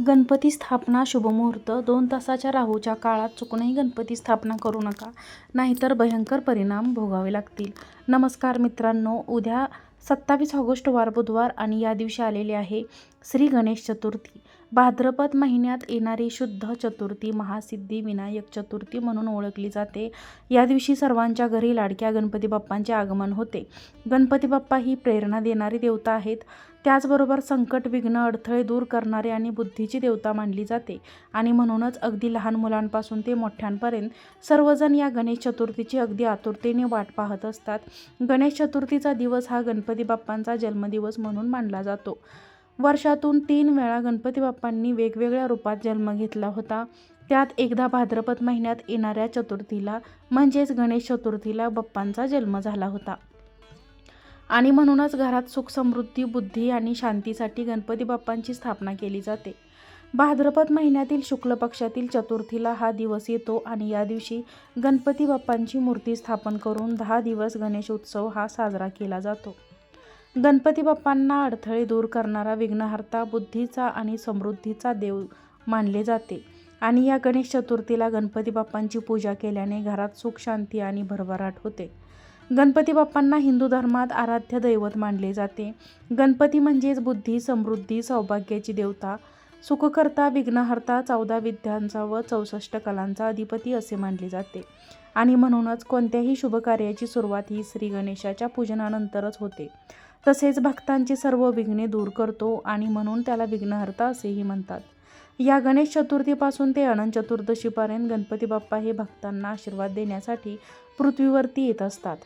गणपती स्थापना शुभमुहूर्त दोन तासाच्या राहूच्या काळात चुकूनही गणपती स्थापना करू नका. नाहीतर भयंकर परिणाम भोगावे लागतील. नमस्कार मित्रांनो उद्या सत्तावीस ऑगस्ट वार बुधवार आणि या दिवशी आलेले आहे श्री गणेश चतुर्थी. भाद्रपद महिन्यात येणारी शुद्ध चतुर्थी महासिद्धी विनायक चतुर्थी म्हणून ओळखली जाते. या दिवशी सर्वांच्या घरी लाडक्या गणपती बाप्पांचे आगमन होते. गणपती बाप्पा ही प्रेरणा देणारी देवता आहेत. त्याचबरोबर संकट विघ्न अडथळे दूर करणारे आणि बुद्धीची देवता मानली जाते. आणि म्हणूनच अगदी लहान मुलांपासून ते मोठ्यांपर्यंत सर्वजण या गणेश चतुर्थीची अगदी आतुरतेने वाट पाहत असतात. गणेश चतुर्थीचा दिवस हा गणपती बाप्पांचा जन्मदिवस म्हणून मानला जातो. वर्षातून तीन वेळा गणपती बाप्पांनी वेगवेगळ्या रूपात जन्म घेतला होता. त्यात एकदा भाद्रपद महिन्यात येणाऱ्या चतुर्थीला म्हणजेच गणेश चतुर्थीला बाप्पांचा जन्म झाला होता. आणि म्हणूनच घरात सुख समृद्धी बुद्धी आणि शांतीसाठी गणपती बाप्पांची स्थापना केली जाते. भाद्रपद महिन्यातील शुक्ल पक्षातील चतुर्थीला हा दिवस येतो आणि या दिवशी गणपती बाप्पांची मूर्ती स्थापन करून दहा दिवस गणेश उत्सव हा साजरा केला जातो. गणपती बाप्पांना अडथळे दूर करणारा विघ्नहर्ता बुद्धीचा आणि समृद्धीचा देव मानले जाते आणि या गणेश चतुर्थीला गणपती बाप्पांची पूजा केल्याने घरात सुख शांती आणि भरभराट होते. गणपती बाप्पांना हिंदू धर्मात आराध्य दैवत मानले जाते. गणपती म्हणजेच बुद्धी समृद्धी सौभाग्याची देवता. सुखकर्ता विघ्नहर्ता चौदा विद्यांचा व चौसष्ट कलांचा अधिपती असे मानले जाते. आणि म्हणूनच कोणत्याही शुभकार्याची सुरुवात ही श्री गणेशाच्या पूजनानंतरच होते. तसेच भक्तांची सर्व विघ्ने दूर करतो आणि म्हणून त्याला विघ्नहर्ता असेही म्हणतात. या गणेश चतुर्थीपासून ते अनंत चतुर्दशीपर्यंत गणपती बाप्पा हे भक्तांना आशीर्वाद देण्यासाठी पृथ्वीवरती येत असतात.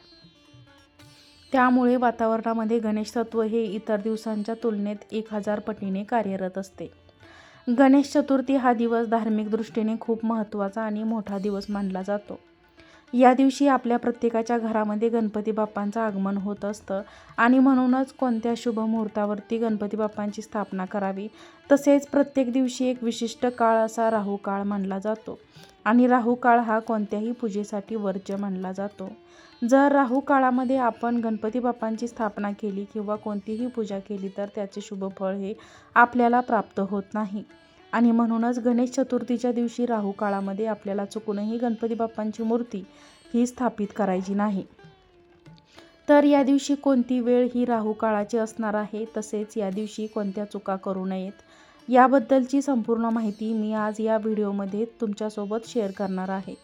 त्यामुळे वातावरणामध्ये गणेश तत्व हे इतर दिवसांच्या तुलनेत एक हजार पटीने कार्यरत असते. गणेश चतुर्थी हा दिवस धार्मिक दृष्टीने खूप महत्त्वाचा आणि मोठा दिवस मानला जातो. या दिवशी आपल्या प्रत्येकाच्या घरामध्ये गणपती बाप्पांचं आगमन होत असतं आणि म्हणूनच कोणत्या शुभ मुहूर्तावरती गणपती बाप्पांची स्थापना करावी तसेच प्रत्येक दिवशी एक विशिष्ट काळ असा राहू काळ मानला जातो. आणि राहू काळ हा कोणत्याही पूजेसाठी वर्ज्य मानला जातो. जर राहू काळामध्ये आपण गणपती बाप्पांची स्थापना केली किंवा कोणतीही पूजा केली तर त्याचे शुभ फळ हे आपल्याला प्राप्त होत नाही. आणि म्हणूनच गणेश चतुर्थीच्या दिवशी राहू काळामध्ये आपल्याला चुकूनही गणपती बाप्पांची मूर्ती ही स्थापित करायची नाही. तर या दिवशी कोणती वेळ ही राहू काळाची असणार आहे तसेच या दिवशी कोणत्या चुका करू नयेत याबद्दलची संपूर्ण माहिती मी आज या व्हिडिओमध्ये तुमच्यासोबत शेअर करणार आहे.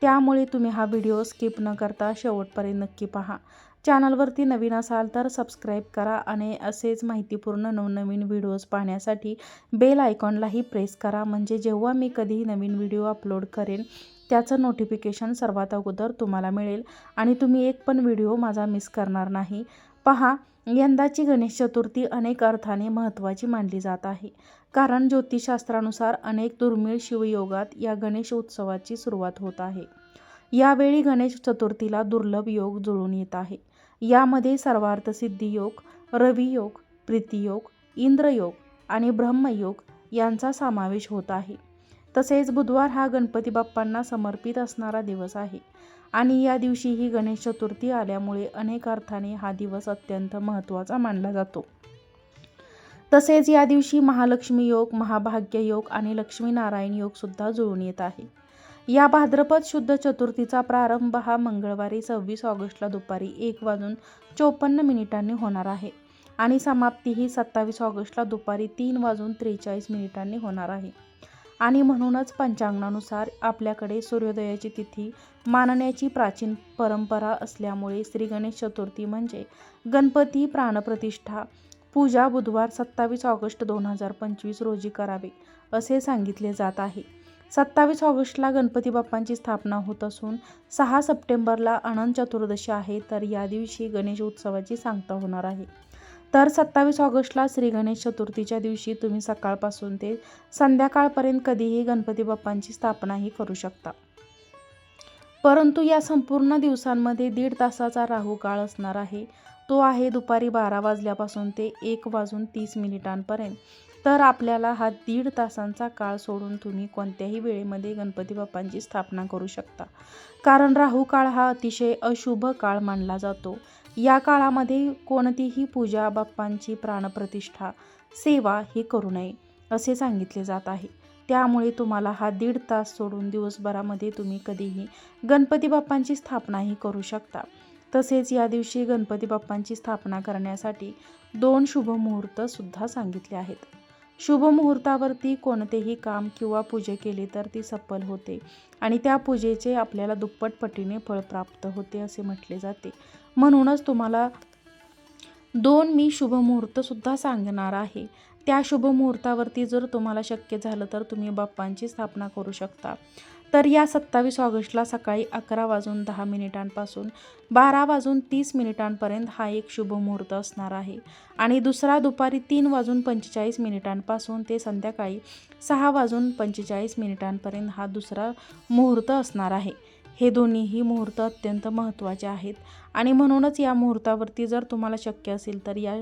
त्यामुळे तुम्ही हा व्हिडिओ स्किप न करता शेवटपर्यंत नक्की पहा. चॅनलवरती नवीन असाल तर सबस्क्राईब करा आणि असेच माहितीपूर्ण नवनवीन व्हिडिओज पाहण्यासाठी बेल आयकॉनलाही प्रेस करा. म्हणजे जेव्हा मी कधीही नवीन व्हिडिओ अपलोड करेन त्याचं नोटिफिकेशन सर्वात अगोदर तुम्हाला मिळेल आणि तुम्ही एक पण व्हिडिओ माझा मिस करणार नाही. पहा यंदाची गणेश चतुर्थी अनेक अर्थाने महत्त्वाची मानली जात आहे. कारण ज्योतिषशास्त्रानुसार अनेक दुर्मिळ शिवयोगात या गणेश उत्सवाची सुरुवात होत आहे. यावेळी गणेश चतुर्थीला दुर्लभ योग जुळून येत आहे. यामध्ये सर्वार्थसिद्धी योग रवियोग प्रीतियोग इंद्रयोग आणि ब्रह्मयोग यांचा समावेश होत आहे. तसेच बुधवार हा गणपती बाप्पांना समर्पित असणारा दिवस आहे आणि या दिवशी ही गणेश चतुर्थी आल्यामुळे अनेक अर्थाने हा दिवस अत्यंत महत्त्वाचा मानला जातो. तसेच या दिवशी महालक्ष्मी योग महाभाग्य योग आणि लक्ष्मीनारायण योगसुद्धा जुळून येत आहे. या भाद्रपद शुद्ध चतुर्थीचा प्रारंभ हा मंगळवारी सव्वीस ऑगस्टला दुपारी एक वाजून चोपन्न मिनिटांनी होणार आहे. आणि समाप्ती ही सत्तावीस ऑगस्टला दुपारी तीन वाजून त्रेचाळीस मिनिटांनी होणार आहे. आणि म्हणूनच पंचांगणानुसार आपल्याकडे सूर्योदयाची तिथी मानण्याची प्राचीन परंपरा असल्यामुळे श्री गणेश चतुर्थी म्हणजे गणपती प्राणप्रतिष्ठा. पूजा बुधवार सत्तावीस ऑगस्ट दोन हजार पंचवीस रोजी करावे असे सांगितले जात आहे. सत्तावीस ऑगस्टला गणपती बाप्पांची स्थापना होत असून सहा सप्टेंबरला अनंत चतुर्दशी आहे तर या दिवशी गणेश उत्सवाची सांगता होणार आहे. तर सत्तावीस ऑगस्टला श्री गणेश चतुर्थीच्या दिवशी तुम्ही सकाळपासून ते संध्याकाळपर्यंत कधीही गणपती बाप्पांची स्थापनाही करू शकता. परंतु या संपूर्ण दिवसांमध्ये दीड तासाचा राहू काळ असणार आहे. तो आहे दुपारी बारा वाजल्यापासून ते एक वाजून तीस मिनिटांपर्यंत. तर आपल्याला हा दीड तासांचा काळ सोडून तुम्ही कोणत्याही वेळेमध्ये गणपती बाप्पांची स्थापना करू शकता. कारण राहू काळ हा अतिशय अशुभ काळ मानला जातो. या काळामध्ये कोणतीही पूजा बाप्पांची प्राणप्रतिष्ठा सेवा ही करू नये असे सांगितले जात आहे. त्यामुळे तुम्हाला हा दीड तास सोडून दिवसभरामध्ये तुम्ही कधीही गणपती बाप्पांची स्थापनाही करू शकता. तसेच या दिवशी गणपती बाप्पांची स्थापना करण्यासाठी दोन शुभ मुहूर्तसुद्धा सांगितले आहेत. शुभ मुहूर्तावरती कोणतेही काम किंवा पूजे केली तर ती सफल होते आणि त्या पूजेचे आपल्याला दुप्पट पटीने फळ प्राप्त होते असे म्हटले जाते. म्हणूनच तुम्हाला दोन मी शुभ मुहूर्तसुद्धा सांगणार आहे. त्या शुभ मुहूर्तावरती जर तुम्हाला शक्य झालं तर तुम्ही बाप्पांची स्थापना करू शकता. तर या सत्तावीस ऑगस्टला सकाळी अकरा वाजून दहा मिनिटांपासून बारा वाजून तीस मिनिटांपर्यंत हा एक शुभ मुहूर्त असणार आहे. आणि दुसरा दुपारी तीन वाजून पंचेचाळीस मिनिटांपासून ते संध्याकाळी सहा वाजून पंचेचाळीस मिनिटांपर्यंत हा दुसरा मुहूर्त असणार आहे. हे दोन्हीही मुहूर्त अत्यंत महत्त्वाचे आहेत. आणि म्हणूनच या मुहूर्तावरती जर तुम्हाला शक्य असेल तर या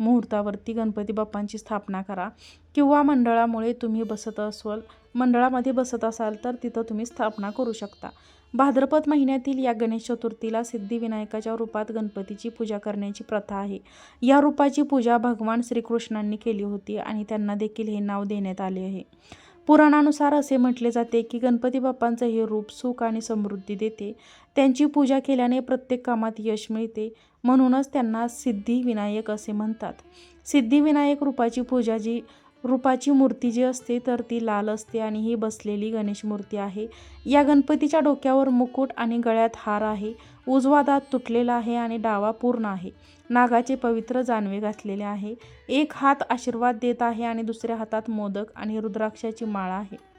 मुहूर्तावरती गणपती बाप्पांची स्थापना करा. किंवा मंडळामुळे तुम्ही बसत अस्वल मंडळामध्ये बसत असाल तर तिथं तुम्ही स्थापना करू शकता. भाद्रपद महिन्यातील या गणेश चतुर्थीला सिद्धिविनायकाच्या रूपात गणपतीची पूजा करण्याची प्रथा आहे. या रूपाची पूजा भगवान श्रीकृष्णांनी केली होती आणि त्यांना देखील हे नाव देण्यात आले आहे. पुराणानुसार असे म्हटले जाते की गणपती बाप्पांचं हे रूप सुख आणि समृद्धी देते. त्यांची पूजा केल्याने प्रत्येक कामात यश मिळते म्हणूनच त्यांना सिद्धिविनायक असे म्हणतात. सिद्धिविनायक रूपाची पूजा जी रूपाची मूर्ती जी असते तर ती लाल असते आणि ही बसलेली गणेश मूर्ती आहे. या गणपतीच्या डोक्यावर मुकुट आणि गळ्यात हार आहे. उजवा दात तुटलेला आहे आणि डावा पूर्ण आहे. नागाचे पवित्र जानवे घातलेले आहे. एक हात आशीर्वाद देत आहे आणि दुसऱ्या हातात मोदक आणि रुद्राक्षाची माळा आहे.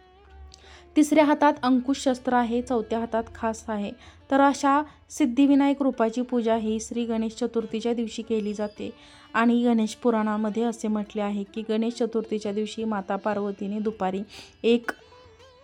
तिसऱ्या हातात अंकुश शस्त्र आहे चौथ्या हातात खास आहे. तर अशा सिद्धिविनायक रूपाची पूजा ही श्री गणेश चतुर्थीच्या दिवशी केली जाते. आणि गणेश पुराणामध्ये असे म्हटले आहे की गणेश चतुर्थीच्या दिवशी माता पार्वतीने दुपारी एक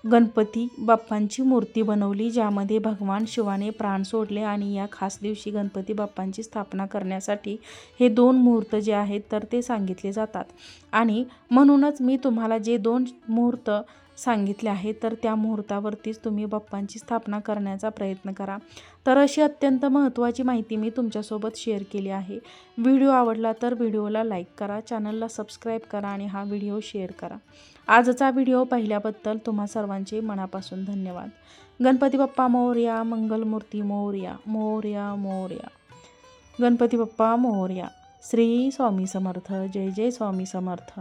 गणपती बाप्पांची मूर्ती बनवली ज्यामध्ये भगवान शिवाने प्राण सोडले आणि या खास दिवशी गणपती बाप्पांची स्थापना करण्यासाठी हे दोन मुहूर्त जे आहेत तर ते सांगितले जातात. आणि म्हणूनच मी तुम्हाला जे दोन मुहूर्त सांगितले आहे तर त्या मुहूर्तावरतीच तुम्ही बाप्पांची स्थापना करण्याचा प्रयत्न करा. तर अशी अत्यंत महत्त्वाची माहिती मी तुमच्यासोबत शेअर केली आहे. व्हिडिओ आवडला तर व्हिडिओला लाईक करा चॅनलला सबस्क्राईब करा आणि हा व्हिडिओ शेअर करा. आजचा व्हिडिओ पाहिल्याबद्दल तुम्हा सर्वांचे मनापासून धन्यवाद. गणपती बाप्पा मोर्या मंगलमूर्ती मोर्या मोर्या मोर्या. गणपती बाप्पा मोर्या. श्री स्वामी समर्थ जय जय स्वामी समर्थ.